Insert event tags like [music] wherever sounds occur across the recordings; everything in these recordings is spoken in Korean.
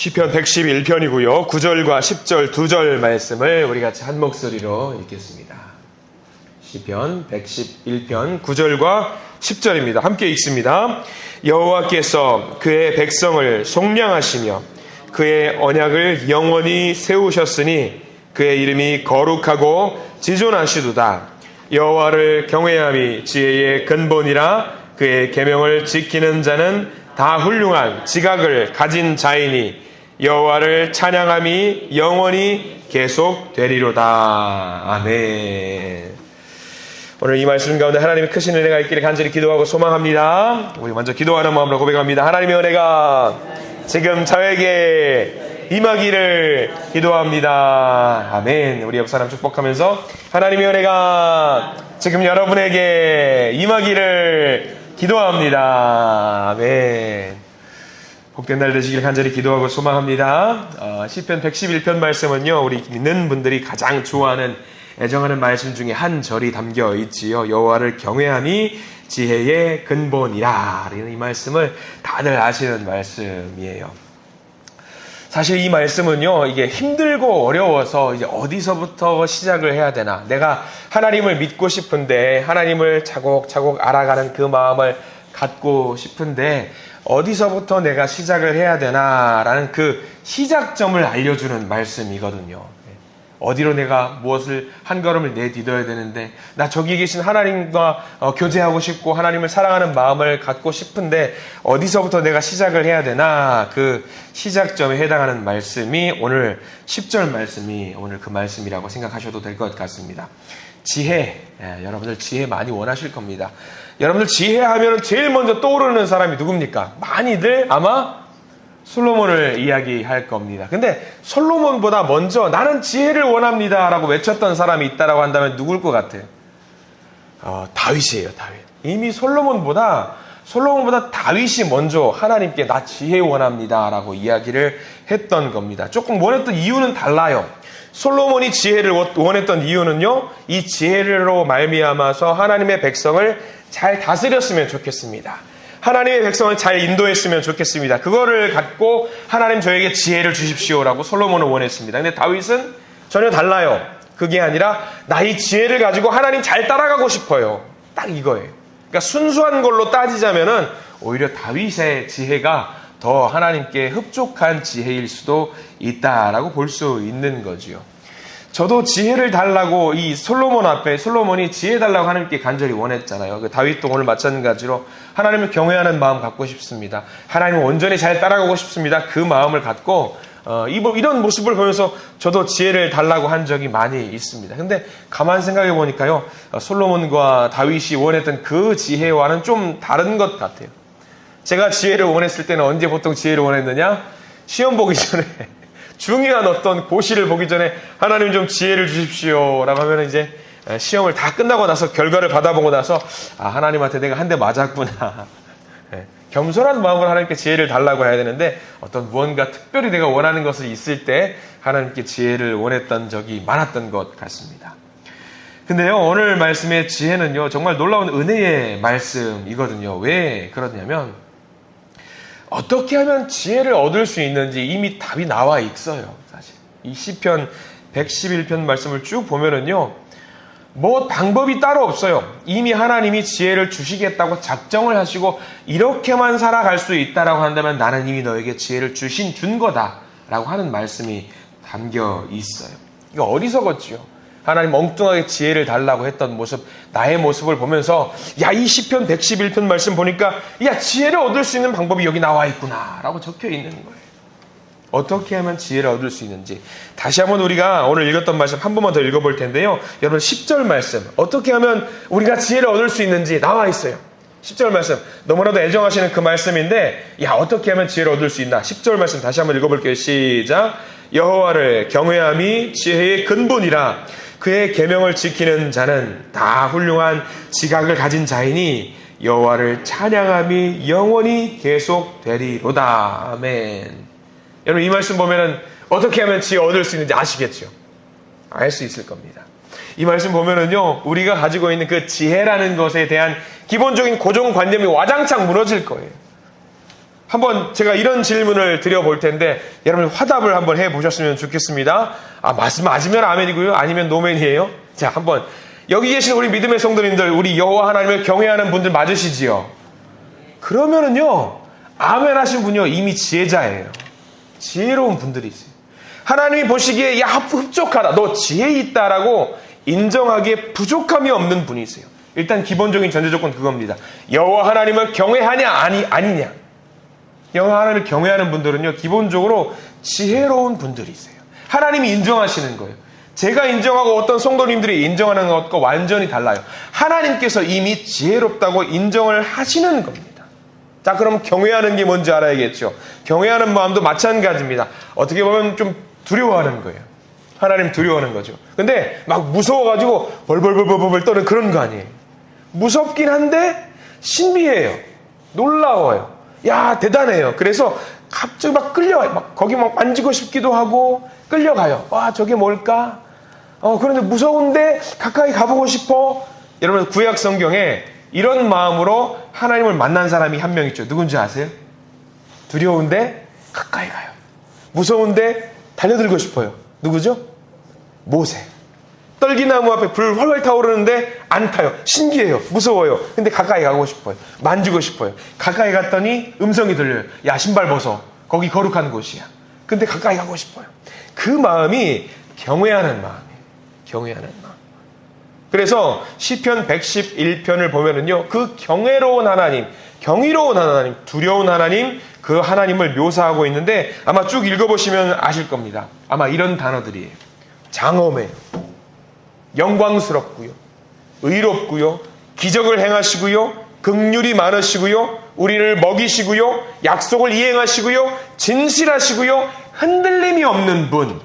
시편 111편이고요. 9절과 10절 두 절 말씀을 우리 같이 한 목소리로 읽겠습니다. 시편 111편 9절과 10절입니다. 함께 읽습니다. 여호와께서 그의 백성을 속량하시며 그의 언약을 영원히 세우셨으니 그의 이름이 거룩하고 지존하시도다. 여호와를 경외함이 지혜의 근본이라 그의 계명을 지키는 자는 다 훌륭한 지각을 가진 자이니 여호와를 찬양함이 영원히 계속되리로다. 아멘. 오늘 이 말씀 가운데 하나님의 크신 은혜가 있기를 간절히 기도하고 소망합니다. 우리 먼저 기도하는 마음으로 고백합니다. 하나님의 은혜가 지금 저에게 임하기를 기도합니다. 아멘. 우리 옆 사람 축복하면서 하나님의 은혜가 지금 여러분에게 임하기를 기도합니다. 아멘. 복된 날 되시길 간절히 기도하고 소망합니다. 어, 시편 111편 말씀은요, 우리 믿는 분들이 가장 좋아하는 애정하는 말씀 중에 한 절이 담겨 있지요. 여호와를 경외함이 지혜의 근본이라. 이 말씀을 다들 아시는 말씀이에요. 사실 이 말씀은요, 이게 힘들고 어려워서 이제 어디서부터 시작을 해야 되나. 내가 하나님을 믿고 싶은데, 하나님을 차곡차곡 알아가는 그 마음을 갖고 싶은데, 어디서부터 내가 시작을 해야 되나라는 그 시작점을 알려주는 말씀이거든요. 어디로 내가 무엇을 한 걸음을 내딛어야 되는데 나 저기 계신 하나님과 어, 교제하고 싶고 하나님을 사랑하는 마음을 갖고 싶은데 어디서부터 내가 시작을 해야 되나 그 시작점에 해당하는 말씀이 오늘 10절 말씀이 오늘 그 말씀이라고 생각하셔도 될 것 같습니다. 지혜 예, 여러분들 지혜 많이 원하실 겁니다. 여러분들 지혜하면 제일 먼저 떠오르는 사람이 누굽니까? 많이들 아마 솔로몬을 이야기할 겁니다. 근데 솔로몬보다 먼저 나는 지혜를 원합니다 라고 외쳤던 사람이 있다라고 한다면 누굴 것 같아요? 어, 다윗이에요, 다윗. 이미 솔로몬보다 솔로몬보다 다윗이 먼저 하나님께 나 지혜 원합니다 라고 이야기를 했던 겁니다. 조금 원했던 이유는 달라요. 솔로몬이 지혜를 원했던 이유는요. 이 지혜로 말미암아서 하나님의 백성을 잘 다스렸으면 좋겠습니다. 하나님의 백성을 잘 인도했으면 좋겠습니다. 그거를 갖고 하나님 저에게 지혜를 주십시오라고 솔로몬은 원했습니다. 근데 다윗은 전혀 달라요. 그게 아니라 나의 지혜를 가지고 하나님 잘 따라가고 싶어요. 딱 이거예요. 그러니까 순수한 걸로 따지자면은 오히려 다윗의 지혜가 더 하나님께 흡족한 지혜일 수도 있다라고 볼 수 있는 거지요. 저도 지혜를 달라고 이 솔로몬 앞에 솔로몬이 지혜 달라고 하나님께 간절히 원했잖아요. 그 다윗도 오늘 마찬가지로 하나님을 경외하는 마음 갖고 싶습니다. 하나님을 온전히 잘 따라가고 싶습니다. 그 마음을 갖고 어, 이런 모습을 보면서 저도 지혜를 달라고 한 적이 많이 있습니다. 근데 가만 생각해 보니까요, 어, 솔로몬과 다윗이 원했던 그 지혜와는 좀 다른 것 같아요. 제가 지혜를 원했을 때는 언제 보통 지혜를 원했느냐? 시험 보기 전에 [laughs] 중요한 어떤 고시를 보기 전에 하나님 좀 지혜를 주십시오. 라고 하면 이제 시험을 다 끝나고 나서 결과를 받아보고 나서 아, 하나님한테 내가 한 대 맞았구나. [laughs] 예, 겸손한 마음으로 하나님께 지혜를 달라고 해야 되는데 어떤 무언가 특별히 내가 원하는 것을 있을 때 하나님께 지혜를 원했던 적이 많았던 것 같습니다. 근데요, 오늘 말씀의 지혜는요, 정말 놀라운 은혜의 말씀이거든요. 왜 그러냐면, 어떻게 하면 지혜를 얻을 수 있는지 이미 답이 나와 있어요. 사실 이 시편 111편 말씀을 쭉 보면은요. 뭐 방법이 따로 없어요. 이미 하나님이 지혜를 주시겠다고 작정을 하시고 이렇게만 살아갈 수 있다라고 한다면 나는 이미 너에게 지혜를 주신 준 거다라고 하는 말씀이 담겨 있어요. 이거 어리석었지요. 하나님 엉뚱하게 지혜를 달라고 했던 모습, 나의 모습을 보면서 야, 이 시편 111편 말씀 보니까 야, 지혜를 얻을 수 있는 방법이 여기 나와 있구나 라고 적혀 있는 거예요. 어떻게 하면 지혜를 얻을 수 있는지 다시 한번 우리가 오늘 읽었던 말씀 한 번만 더 읽어볼 텐데요. 여러분 10절 말씀 어떻게 하면 우리가 지혜를 얻을 수 있는지 나와 있어요. 10절 말씀 너무나도 애정하시는 그 말씀인데 야 어떻게 하면 지혜를 얻을 수 있나 10절 말씀 다시 한번 읽어볼게요. 시작 여호와를 경외함이 지혜의 근본이라 그의 계명을 지키는 자는 다 훌륭한 지각을 가진 자이니 여호와를 찬양함이 영원히 계속되리로다. 아멘. 여러분 이 말씀 보면은 어떻게 하면 지혜 얻을 수 있는지 아시겠죠? 알 수 있을 겁니다. 이 말씀 보면은요, 우리가 가지고 있는 그 지혜라는 것에 대한 기본적인 고정관념이 와장창 무너질 거예요. 한번 제가 이런 질문을 드려볼 텐데 여러분 화답을 한번 해보셨으면 좋겠습니다. 아 말씀 맞으면 아멘이고요. 아니면 노멘이에요. 자 한번 여기 계신 우리 믿음의 성도님들 우리 여호와 하나님을 경외하는 분들 맞으시지요? 그러면은요 아멘 하신 분이요 이미 지혜자예요. 지혜로운 분들이세요. 하나님이 보시기에 야 흡족하다 너 지혜 있다라고 인정하기에 부족함이 없는 분이세요. 일단 기본적인 전제 조건 그겁니다. 여호와 하나님을 경외하냐 아니 아니냐. 여호와 하나님을 경외하는 분들은요 기본적으로 지혜로운 분들이세요. 하나님이 인정하시는 거예요. 제가 인정하고 어떤 성도님들이 인정하는 것과 완전히 달라요. 하나님께서 이미 지혜롭다고 인정을 하시는 겁니다. 자, 그럼 경외하는 게 뭔지 알아야겠죠. 경외하는 마음도 마찬가지입니다. 어떻게 보면 좀 두려워하는 거예요. 하나님 두려워하는 거죠. 근데 막 무서워가지고 벌벌벌벌벌 떠는 그런 거 아니에요. 무섭긴 한데 신비해요. 놀라워요. 야, 대단해요. 그래서 갑자기 막 끌려와요. 막 거기 막 만지고 싶기도 하고 끌려가요. 와, 저게 뭘까? 어, 그런데 무서운데 가까이 가보고 싶어. 여러분, 구약 성경에 이런 마음으로 하나님을 만난 사람이 한 명 있죠. 누군지 아세요? 두려운데 가까이 가요. 무서운데 달려들고 싶어요. 누구죠? 모세. 떨기나무 앞에 불 활활 타오르는데 안 타요. 신기해요. 무서워요. 근데 가까이 가고 싶어요. 만지고 싶어요. 가까이 갔더니 음성이 들려요. 야, 신발 벗어. 거기 거룩한 곳이야. 근데 가까이 가고 싶어요. 그 마음이 경외하는 마음이에요. 경외하는 마음. 그래서 시편 111편을 보면은요. 그 경외로운 하나님, 경이로운 하나님, 두려운 하나님, 그 하나님을 묘사하고 있는데 아마 쭉 읽어보시면 아실 겁니다. 아마 이런 단어들이에요. 장엄해, 영광스럽고요, 의롭고요, 기적을 행하시고요, 극률이 많으시고요, 우리를 먹이시고요, 약속을 이행하시고요, 진실하시고요, 흔들림이 없는 분.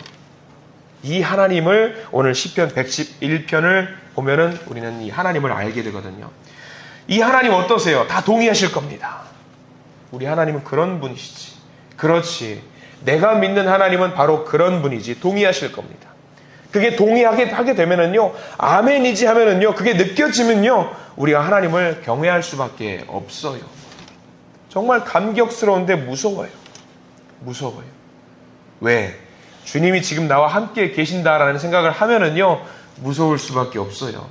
이 하나님을 오늘 시편 111편을 보면은 우리는 이 하나님을 알게 되거든요. 이 하나님 어떠세요? 다 동의하실 겁니다. 우리 하나님은 그런 분이시지. 그렇지. 내가 믿는 하나님은 바로 그런 분이지. 동의하실 겁니다. 그게 동의하게 하게 되면은요, 아멘이지 하면은요, 그게 느껴지면요, 우리가 하나님을 경외할 수밖에 없어요. 정말 감격스러운데 무서워요. 무서워요. 왜? 주님이 지금 나와 함께 계신다라는 생각을 하면은요, 무서울 수밖에 없어요.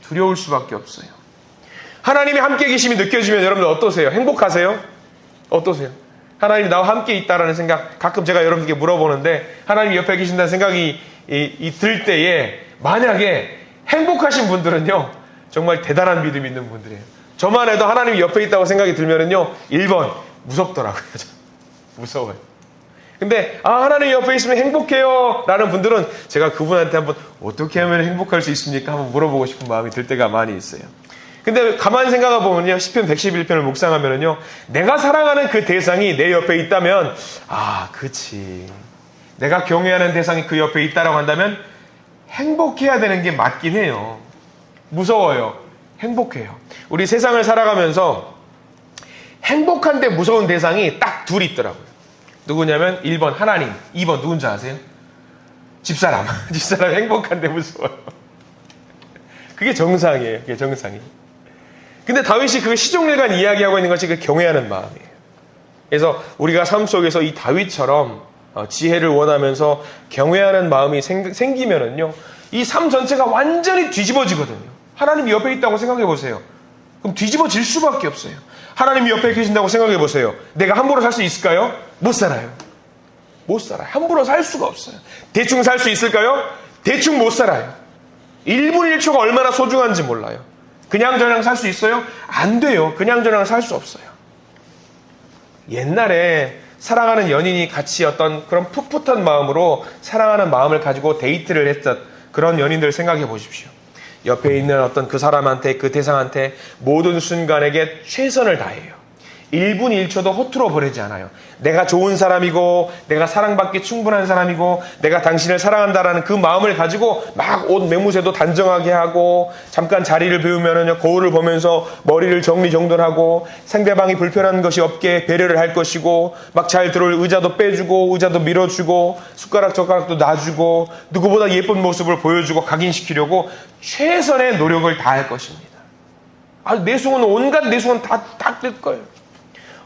두려울 수밖에 없어요. 하나님이 함께 계심이 느껴지면 여러분들 어떠세요? 행복하세요? 어떠세요? 하나님이 나와 함께 있다라는 생각, 가끔 제가 여러분들께 물어보는데, 하나님이 옆에 계신다는 생각이 이, 이들 때에, 만약에 행복하신 분들은요, 정말 대단한 믿음 있는 분들이에요. 저만 해도 하나님이 옆에 있다고 생각이 들면은요, 1번, 무섭더라고요. [laughs] 무서워요. 근데 아 하나님 옆에 있으면 행복해요 라는 분들은 제가 그분한테 한번 어떻게 하면 행복할 수 있습니까? 한번 물어보고 싶은 마음이 들 때가 많이 있어요. 근데 가만히 생각해 보면요. 10편 111편을 묵상하면은요. 내가 사랑하는 그 대상이 내 옆에 있다면 아, 그치. 내가 경외하는 대상이 그 옆에 있다라고 한다면 행복해야 되는 게 맞긴 해요. 무서워요. 행복해요. 우리 세상을 살아가면서 행복한데 무서운 대상이 딱둘 있더라고요. 누구냐면 1번 하나님, 2번 누군지 아세요? 집사람. [laughs] 집사람 행복한데 무서워요. 그게 정상이에요. 그게 정상이에요. 근데 다윗이 그 시종일관 이야기하고 있는 것이 그 경외하는 마음이에요. 그래서 우리가 삶 속에서 이 다윗처럼 어, 지혜를 원하면서 경외하는 마음이 생, 생기면은요, 이 삶 전체가 완전히 뒤집어지거든요. 하나님 옆에 있다고 생각해 보세요. 그럼 뒤집어질 수밖에 없어요. 하나님 옆에 계신다고 생각해 보세요. 내가 함부로 살 수 있을까요? 못 살아요. 못 살아요. 함부로 살 수가 없어요. 대충 살 수 있을까요? 대충 못 살아요. 1분 1초가 얼마나 소중한지 몰라요. 그냥 저냥 살 수 있어요? 안 돼요. 그냥 저냥 살 수 없어요. 옛날에 사랑하는 연인이 같이 어떤 그런 풋풋한 마음으로 사랑하는 마음을 가지고 데이트를 했던 그런 연인들 생각해 보십시오. 옆에 있는 어떤 그 사람한테 그 대상한테 모든 순간에게 최선을 다해요. 1분 1초도 허투루 보내지 않아요. 내가 좋은 사람이고, 내가 사랑받기 충분한 사람이고, 내가 당신을 사랑한다라는 그 마음을 가지고 막 옷 매무새도 단정하게 하고, 잠깐 자리를 비우면은 거울을 보면서 머리를 정리정돈하고, 상대방이 불편한 것이 없게 배려를 할 것이고, 막 잘 들어올 의자도 빼주고, 의자도 밀어주고, 숟가락 젓가락도 놔주고, 누구보다 예쁜 모습을 보여주고 각인시키려고 최선의 노력을 다할 것입니다. 아, 내숭은 온갖 내숭은 다, 다뜰 거예요.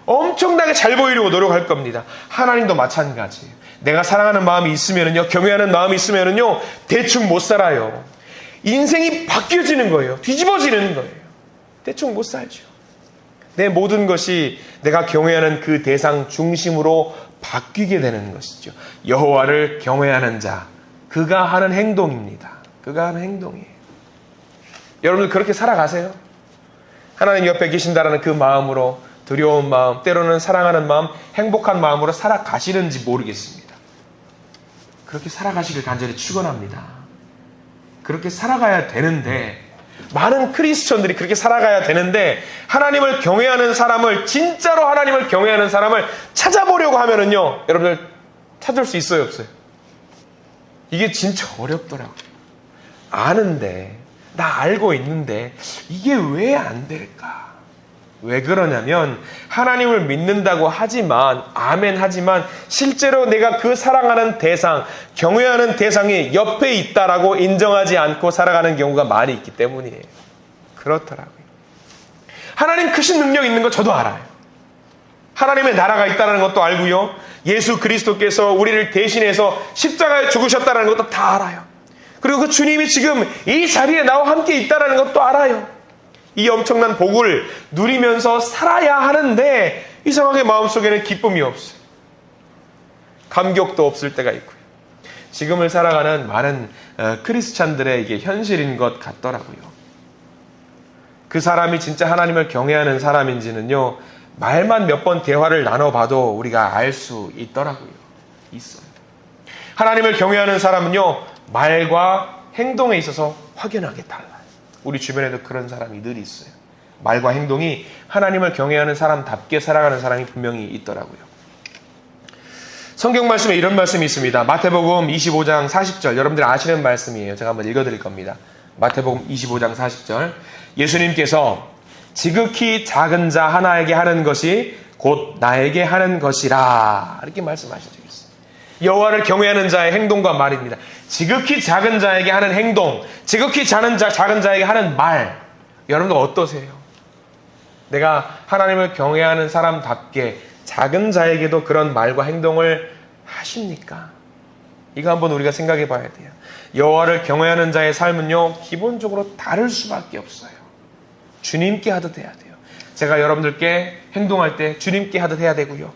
엄청나게 잘 보이려고 노력할 겁니다. 하나님도 마찬가지예요. 내가 사랑하는 마음이 있으면은요, 경외하는 마음이 있으면은요, 대충 못 살아요. 인생이 바뀌어지는 거예요. 뒤집어지는 거예요. 대충 못 살죠. 내 모든 것이 내가 경외하는 그 대상 중심으로 바뀌게 되는 것이죠. 여호와를 경외하는 자, 그가 하는 행동입니다. 그가 하는 행동이에요. 여러분들 그렇게 살아가세요. 하나님 옆에 계신다라는 그 마음으로 두려운 마음, 때로는 사랑하는 마음, 행복한 마음으로 살아가시는지 모르겠습니다. 그렇게 살아가시길 간절히 축원합니다. 그렇게 살아가야 되는데 많은 크리스천들이 그렇게 살아가야 되는데 하나님을 경외하는 사람을 진짜로 하나님을 경외하는 사람을 찾아보려고 하면은요 여러분들 찾을 수 있어요 없어요 이게 진짜 어렵더라고요 아는데 나 알고 있는데 이게 왜 안 될까 왜 그러냐면 하나님을 믿는다고 하지만 아멘 하지만 실제로 내가 그 사랑하는 대상 경외하는 대상이 옆에 있다라고 인정하지 않고 살아가는 경우가 많이 있기 때문이에요. 그렇더라고요. 하나님 크신 능력 있는 거 저도 알아요. 하나님의 나라가 있다는 것도 알고요. 예수 그리스도께서 우리를 대신해서 십자가에 죽으셨다는 것도 다 알아요. 그리고 그 주님이 지금 이 자리에 나와 함께 있다는 것도 알아요. 이 엄청난 복을 누리면서 살아야 하는데 이상하게 마음속에는 기쁨이 없어요. 감격도 없을 때가 있고요. 지금을 살아가는 많은 어, 크리스찬들의 이게 현실인 것 같더라고요. 그 사람이 진짜 하나님을 경외하는 사람인지는요, 말만 몇 번 대화를 나눠봐도 우리가 알 수 있더라고요. 있어요. 하나님을 경외하는 사람은요, 말과 행동에 있어서 확연하게 달라요. 우리 주변에도 그런 사람이 늘 있어요. 말과 행동이 하나님을 경외하는 사람답게 살아가는 사람이 분명히 있더라고요. 성경 말씀에 이런 말씀이 있습니다. 마태복음 25장 40절. 여러분들 아시는 말씀이에요. 제가 한번 읽어 드릴 겁니다. 마태복음 25장 40절. 예수님께서 지극히 작은 자 하나에게 하는 것이 곧 나에게 하는 것이라. 이렇게 있어요. 여호와를 경외하는 자의 행동과 말입니다. 지극히 작은 자에게 하는 행동, 지극히 작은 자, 작은 자에게 하는 말. 여러분들 어떠세요? 내가 하나님을 경외하는 사람답게 작은 자에게도 그런 말과 행동을 하십니까? 이거 한번 우리가 생각해 봐야 돼요. 여호와를 경외하는 자의 삶은요, 기본적으로 다를 수밖에 없어요. 주님께 하듯 해야 돼요. 제가 여러분들께 행동할 때 주님께 하듯 해야 되고요.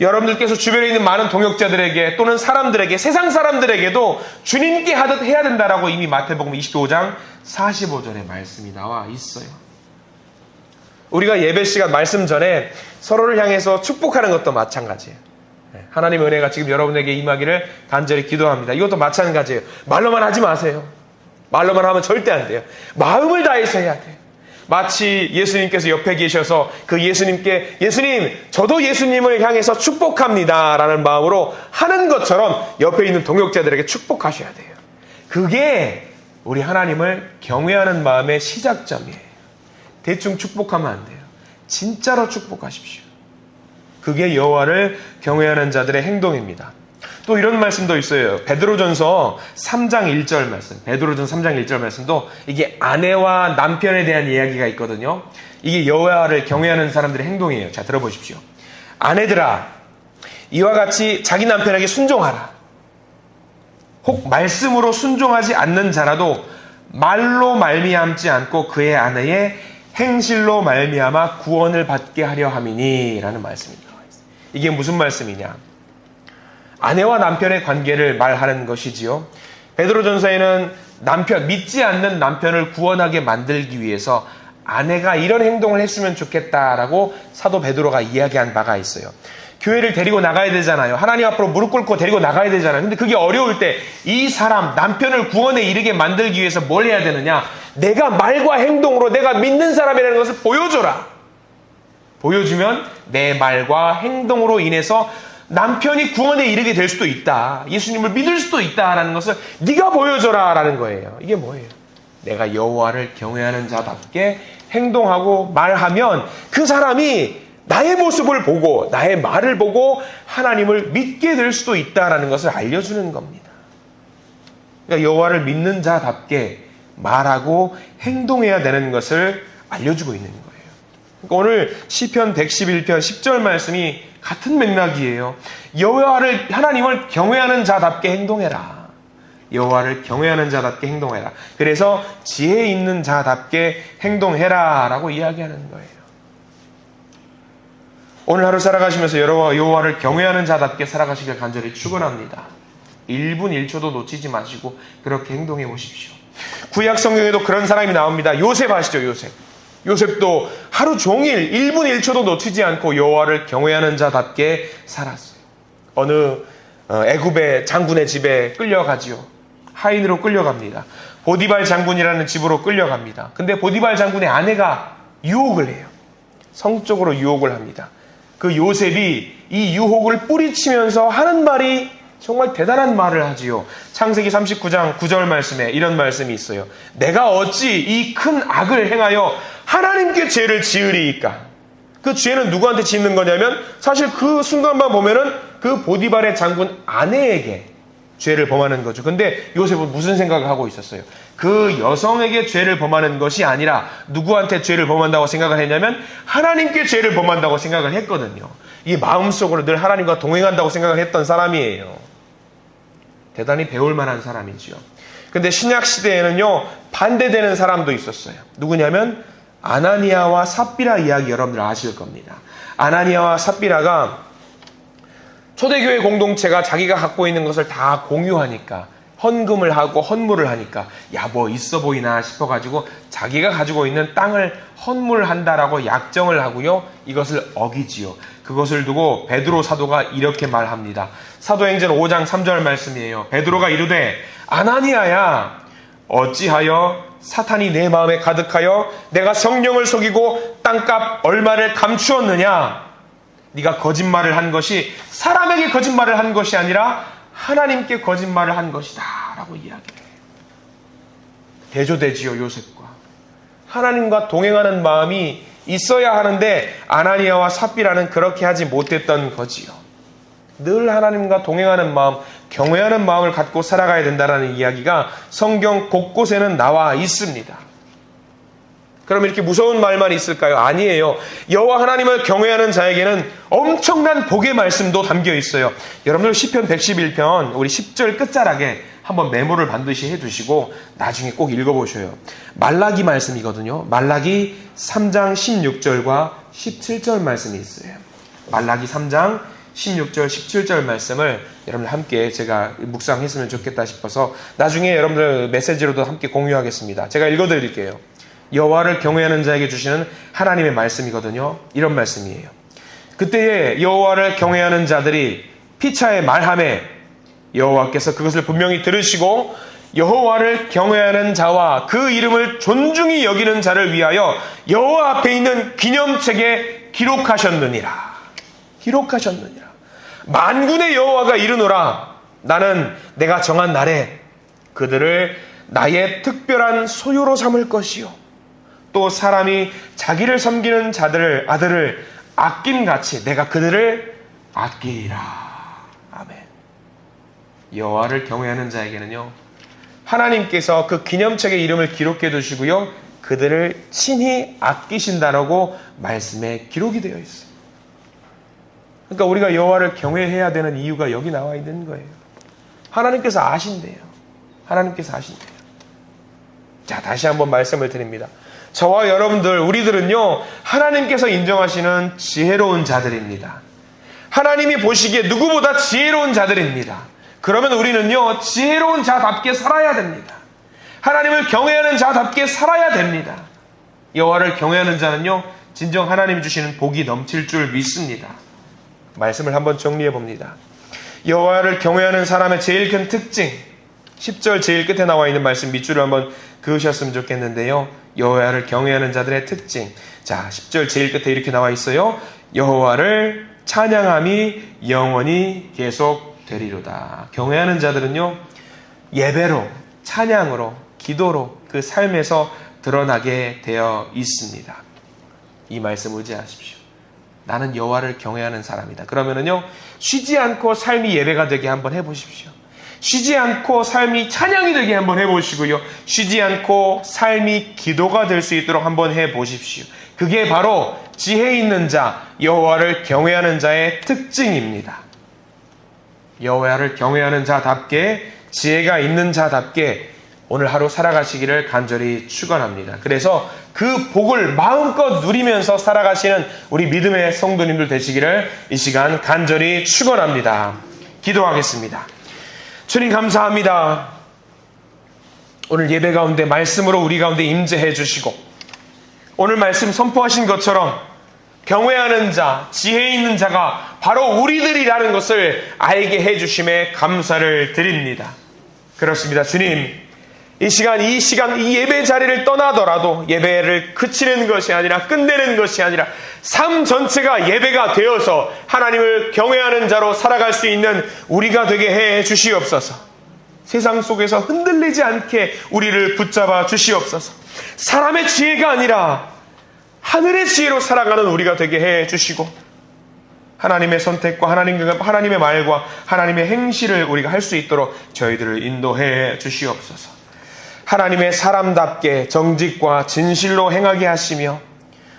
여러분들께서 주변에 있는 많은 동역자들에게 또는 사람들에게 세상 사람들에게도 주님께 하듯 해야 된다라고 이미 마태복음 25장 45절에 말씀이 나와 있어요. 우리가 예배 시간 말씀 전에 서로를 향해서 축복하는 것도 마찬가지예요. 네, 하나님 은혜가 지금 여러분에게 임하기를 간절히 기도합니다. 이것도 마찬가지예요. 말로만 하지 마세요. 말로만 하면 절대 안 돼요. 마음을 다해서 해야 돼요. 마치 예수님께서 옆에 계셔서 그 예수님께 예수님, 저도 예수님을 향해서 축복합니다. 라는 마음으로 하는 것처럼 옆에 있는 동역자들에게 축복하셔야 돼요. 그게 우리 하나님을 경외하는 마음의 시작점이에요. 대충 축복하면 안 돼요. 진짜로 축복하십시오. 그게 여호와를 경외하는 자들의 행동입니다. 또 이런 말씀도 있어요. 베드로전서 3장 1절 말씀. 베드로전 3장 1절 말씀도 이게 아내와 남편에 대한 이야기가 있거든요. 이게 여호와를 경외하는 사람들의 행동이에요. 자, 들어보십시오. 아내들아 이와 같이 자기 남편에게 순종하라. 혹 말씀으로 순종하지 않는 자라도 말로 말미암지 않고 그의 아내의 행실로 말미암아 구원을 받게 하려 함이니라는 있어요. 이게 무슨 말씀이냐? 아내와 남편의 관계를 말하는 것이지요. 베드로전서에는 남편 믿지 않는 남편을 구원하게 만들기 위해서 아내가 이런 행동을 했으면 좋겠다라고 사도 베드로가 이야기한 바가 있어요. 교회를 데리고 나가야 되잖아요. 하나님 앞으로 무릎 꿇고 데리고 나가야 되잖아요. 근데 그게 어려울 때 이 사람 남편을 구원에 이르게 만들기 위해서 뭘 해야 되느냐? 내가 말과 행동으로 내가 믿는 사람이라는 것을 보여줘라. 보여주면 내 말과 행동으로 인해서 남편이 구원에 이르게 될 수도 있다. 예수님을 믿을 수도 있다라는 것을 네가 보여줘라라는 거예요. 이게 뭐예요? 내가 여호와를 경외하는 자답게 행동하고 말하면 그 사람이 나의 모습을 보고 나의 말을 보고 하나님을 믿게 될 수도 있다라는 것을 알려주는 겁니다. 그러니까 여호와를 믿는 자답게 말하고 행동해야 되는 것을 알려주고 있는 거예요. 그러니까 오늘 시편 111편 10절 말씀이 같은 맥락이에요. 여호와를 하나님을 경외하는 자답게 행동해라. 여호와를 경외하는 자답게 행동해라. 그래서 지혜 있는 자답게 행동해라라고 이야기하는 거예요. 오늘 하루 살아가시면서 여호와를 경외하는 자답게 살아가시길 간절히 축원합니다. 1분 1초도 놓치지 마시고 그렇게 행동해 보십시오. 구약 성경에도 그런 사람이 나옵니다. 요셉 아시죠? 요셉. 요셉도 하루 종일 1분 1초도 놓치지 않고 여호와를 경외하는 자답게 살았어요. 어느 어, 애굽의 장군의 집에 끌려가지요. 하인으로 끌려갑니다. 보디발 장군이라는 집으로 끌려갑니다. 근데 보디발 장군의 아내가 유혹을 해요. 성적으로 유혹을 합니다. 그 요셉이 이 유혹을 뿌리치면서 하는 말이 정말 대단한 말을 하지요. 창세기 39장 9절 말씀에 이런 말씀이 있어요. 내가 어찌 이 큰 악을 행하여 하나님께 죄를 지으리이까? 그 죄는 누구한테 짓는 거냐면 사실 그 순간만 보면은 그 보디발의 장군 아내에게 죄를 범하는 거죠. 근데 요셉은 무슨 생각을 하고 있었어요? 그 여성에게 죄를 범하는 것이 아니라 누구한테 죄를 범한다고 생각을 했냐면 하나님께 죄를 범한다고 생각을 했거든요. 이 마음속으로 늘 하나님과 동행한다고 생각을 했던 사람이에요. 대단히 배울 만한 사람이지요. 근데 신약 시대에는요, 반대되는 사람도 있었어요. 누구냐면 아나니아와 삽비라 이야기 여러분들 아실 겁니다. 아나니아와 삽비라가 초대교회 공동체가 자기가 갖고 있는 것을 다 공유하니까 헌금을 하고 헌물을 하니까 야 뭐 있어 보이나 싶어 가지고 자기가 가지고 있는 땅을 헌물한다라고 약정을 하고요. 이것을 어기지요. 그것을 두고 베드로 사도가 이렇게 말합니다. 사도행전 5장 3절 말씀이에요. 베드로가 이르되 아나니아야 어찌하여 사탄이 내 마음에 가득하여 내가 성령을 속이고 땅값 얼마를 감추었느냐 네가 거짓말을 한 것이 사람에게 거짓말을 한 것이 아니라 하나님께 거짓말을 한 것이다. 라고 이야기해요. 대조되지요, 요셉과. 하나님과 동행하는 마음이 있어야 하는데 아나니아와 삽비라는 그렇게 하지 못했던 거지요. 늘 하나님과 동행하는 마음, 경외하는 마음을 갖고 살아가야 된다는 이야기가 성경 곳곳에는 나와 있습니다. 그럼 이렇게 무서운 말만 있을까요? 아니에요. 여호와 하나님을 경외하는 자에게는 엄청난 복의 말씀도 담겨 있어요. 여러분들 시편 111편 우리 10절 끝자락에 한번 메모를 반드시 해 두시고 나중에 꼭 읽어 보셔요. 말라기 말씀이거든요. 말라기 3장 16절과 17절 말씀이 있어요. 말라기 3장 16절, 17절 말씀을 여러분들 함께 제가 묵상했으면 좋겠다 싶어서 나중에 여러분들 메시지로도 함께 공유하겠습니다. 제가 읽어 드릴게요. 여호와를 경외하는 자에게 주시는 하나님의 말씀이거든요. 이런 말씀이에요. 그때에 여호와를 경외하는 자들이 피차에 말함에 여호와께서 그것을 분명히 들으시고 여호와를 경외하는 자와 그 이름을 존중히 여기는 자를 위하여 여호와 앞에 있는 기념책에 기록하셨느니라. 기록하셨느니라. 만군의 여호와가 이르노라. 나는 내가 정한 날에 그들을 나의 특별한 소유로 삼을 것이요. 또 사람이 자기를 섬기는 자들을 아들을 아낌같이 내가 그들을 아끼리라. 아멘. 여호와를 경외하는 자에게는요. 하나님께서 그 기념책의 이름을 기록해 두시고요. 그들을 친히 아끼신다라고 말씀에 기록이 되어 있어요. 그러니까 우리가 여호와를 경외해야 되는 이유가 여기 나와 있는 거예요. 하나님께서 아신대요. 하나님께서 아신대요. 자, 다시 한번 말씀을 드립니다. 저와 여러분들, 우리들은요, 하나님께서 인정하시는 지혜로운 자들입니다. 하나님이 보시기에 누구보다 지혜로운 자들입니다. 그러면 우리는요, 지혜로운 자답게 살아야 됩니다. 하나님을 경외하는 자답게 살아야 됩니다. 여호와를 경외하는 자는요, 진정 하나님 주시는 복이 넘칠 줄 믿습니다. 말씀을 한번 정리해 봅니다. 여호와를 경외하는 사람의 제일 큰 특징, 10절 제일 끝에 나와 있는 말씀 밑줄을 한번 그으셨으면 좋겠는데요. 여호와를 경외하는 자들의 특징. 자, 10절 제일 끝에 이렇게 나와 있어요. 여호와를 찬양함이 영원히 계속 되리로다. 경외하는 자들은요. 예배로, 찬양으로, 기도로 그 삶에서 드러나게 되어 있습니다. 이 말씀 의지하십시오. 나는 여호와를 경외하는 사람이다. 그러면은요. 쉬지 않고 삶이 예배가 되게 한번 해 보십시오. 쉬지 않고 삶이 찬양이 되게 한번 해보시고요. 쉬지 않고 삶이 기도가 될 수 있도록 한번 해보십시오. 그게 바로 지혜 있는 자, 여호와를 경외하는 자의 특징입니다. 여호와를 경외하는 자답게 지혜가 있는 자답게 오늘 하루 살아가시기를 간절히 축원합니다. 그래서 그 복을 마음껏 누리면서 살아가시는 우리 믿음의 성도님들 되시기를 이 시간 간절히 축원합니다. 기도하겠습니다. 주님 감사합니다. 오늘 예배 가운데 말씀으로 우리 가운데 임재해 주시고 오늘 말씀 선포하신 것처럼 경외하는 자, 지혜 있는 자가 바로 우리들이라는 것을 알게 해 주심에 감사를 드립니다. 그렇습니다. 주님, 이 시간, 이 시간, 이 예배 자리를 떠나더라도 예배를 그치는 것이 아니라 끝내는 것이 아니라 삶 전체가 예배가 되어서 하나님을 경외하는 자로 살아갈 수 있는 우리가 되게 해 주시옵소서. 세상 속에서 흔들리지 않게 우리를 붙잡아 주시옵소서. 사람의 지혜가 아니라 하늘의 지혜로 살아가는 우리가 되게 해 주시고 하나님의 선택과 하나님, 하나님의 말과 하나님의 행실을 우리가 할 수 있도록 저희들을 인도해 주시옵소서. 하나님의 사람답게 정직과 진실로 행하게 하시며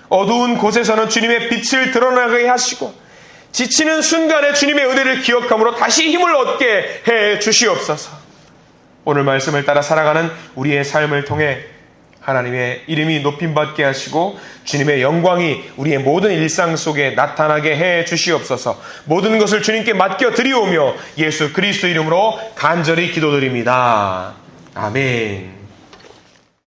어두운 곳에서는 주님의 빛을 드러나게 하시고 지치는 순간에 주님의 은혜를 기억함으로 다시 힘을 얻게 해 주시옵소서. 오늘 말씀을 따라 살아가는 우리의 삶을 통해 하나님의 이름이 높임받게 하시고 주님의 영광이 우리의 모든 일상 속에 나타나게 해 주시옵소서. 모든 것을 주님께 맡겨 드리오며 예수 그리스도 이름으로 간절히 기도드립니다. 아멘.